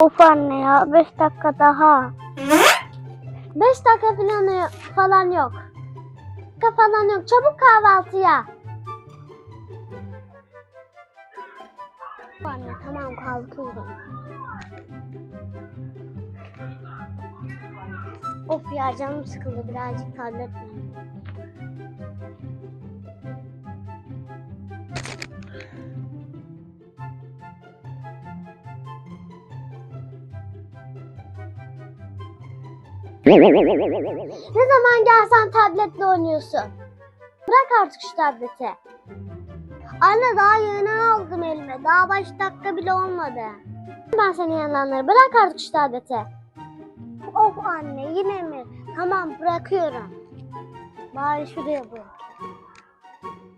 Of anne ya 5 dakika daha. 5 dakika falan, falan yok. Dakika falan yok. Çabuk kahvaltıya. Anne tamam kalkıyorum. Of ya canım sıkıldı birazcık tablet oynayayım. Ne zaman gelsen tabletle oynuyorsun. Bırak artık şu tableti. Anne daha yeni aldım elime. Daha baş dakika bile olmadı. Ben senin yanlarları. Bırak artık şu tableti. Of anne yine mi? Tamam bırakıyorum. Bari şuraya bırak.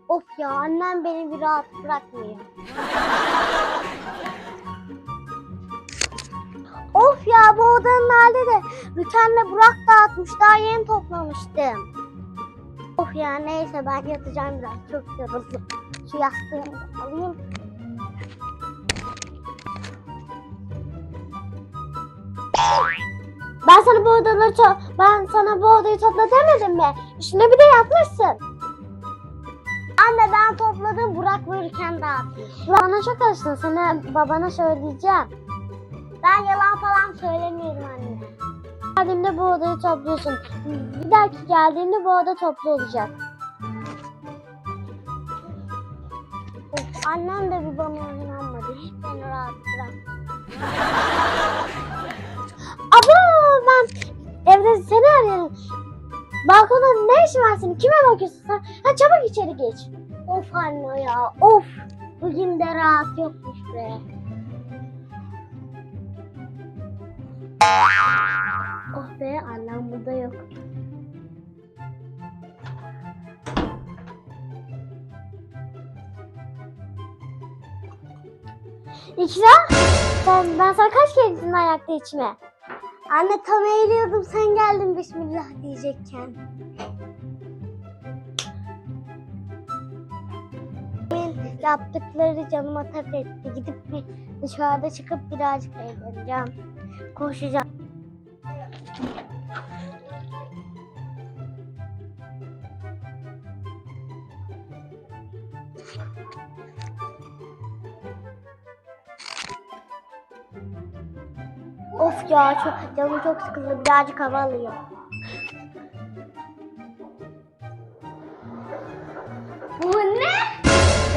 Of ya annem beni bir rahat bırakmıyor. odanın hali de Rüten'le Burak dağıtmış. Daha yeni toplamıştım. Of ya neyse ben yatacağım biraz. Çok yoruldum. Şu yastığımı alayım. Ben sana bu odaları to- ben sana bu odayı topla demedim mi? Üstüne bir de yatmışsın. Anne ben topladım Burak verirken. Burak bana çok alıştın. Sana babana söyleyeceğim. Ben yalan falan söylemiyorum anne. Geldiğimde bu odayı topluyorsun. Bir dahaki geldiğimde bu oda toplu olacak. Of, annem de bir bana inanmadı. Hiç beni rahat bırak. Abo ben evde seni arıyorum. Balkonda ne işin var senin? Kime bakıyorsun sen? Ha çabuk içeri geç. Of anne ya of. Bugün de rahat yokmuş be. Oh be annem burada yok. İkra, sen, ben sana kaç kere gittin ayakta içme? Anne tam eğiliyordum sen geldin bismillah diyecekken. Yaptıkları canıma tak etti. Gidip bir dışarıda çıkıp birazcık eğleneceğim. Koşacağım. Of ya çok canım çok sıkıldı. Birazcık hava alayım.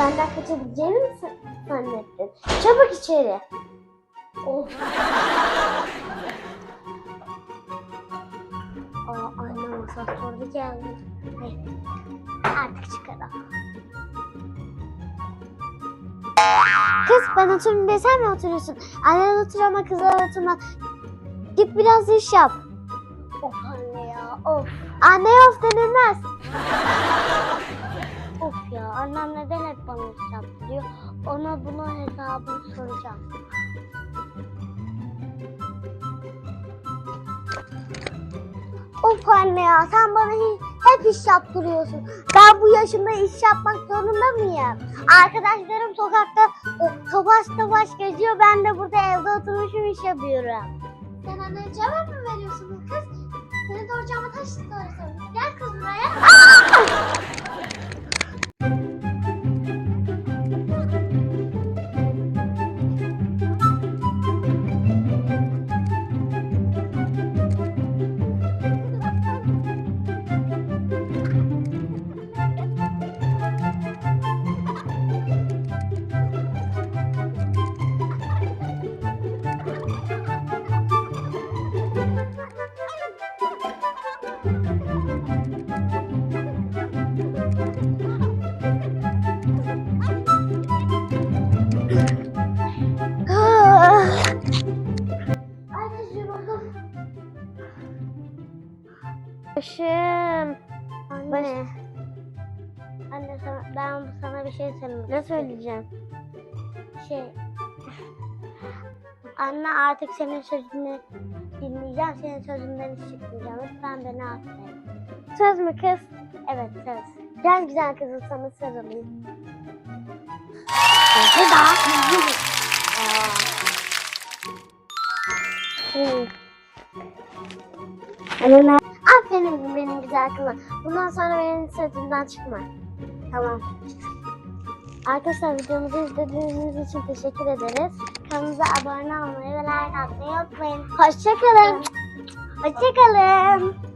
Benden kaçabileceğini mi zannettin? Çabuk içeri. Of. Aa annem asansörde geldi. Hayır. Artık çıkalım. Kız ben oturayım diye sen mi oturuyorsun? Annen otur ama kızlar oturma. Git biraz iş yap. Of anne ya of. Anne of denilmez. Ya annem neden hep bana iş yaptırıyor? Ona bunun hesabını soracağım. Of anne ya sen bana hep iş yaptırıyorsun. Ben bu yaşımda iş yapmak zorunda mıyım? Arkadaşlarım sokakta topaş topaş geziyor. Ben de burada evde oturmuşum iş yapıyorum. Sen annene cevap mı veriyorsun Başım. Anne. Bu? Anne sana, ben sana bir şey söylemek Ne söyleyeceğim? Şey. Anne artık senin sözünü dinleyeceğim. Senin sözünden hiç çıkmayacağım. Lütfen beni affet. Söz mü kız? Evet söz. Gel güzel kızım sana söz alayım. Ne daha? Hmm. Anne Aferin benim güzel kızım. Bundan sonra benim sözümden çıkma. Tamam. Arkadaşlar videomuzu izlediğiniz için teşekkür ederiz. Kanalımıza abone olmayı ve like atmayı unutmayın. Hoşçakalın. Hoşçakalın.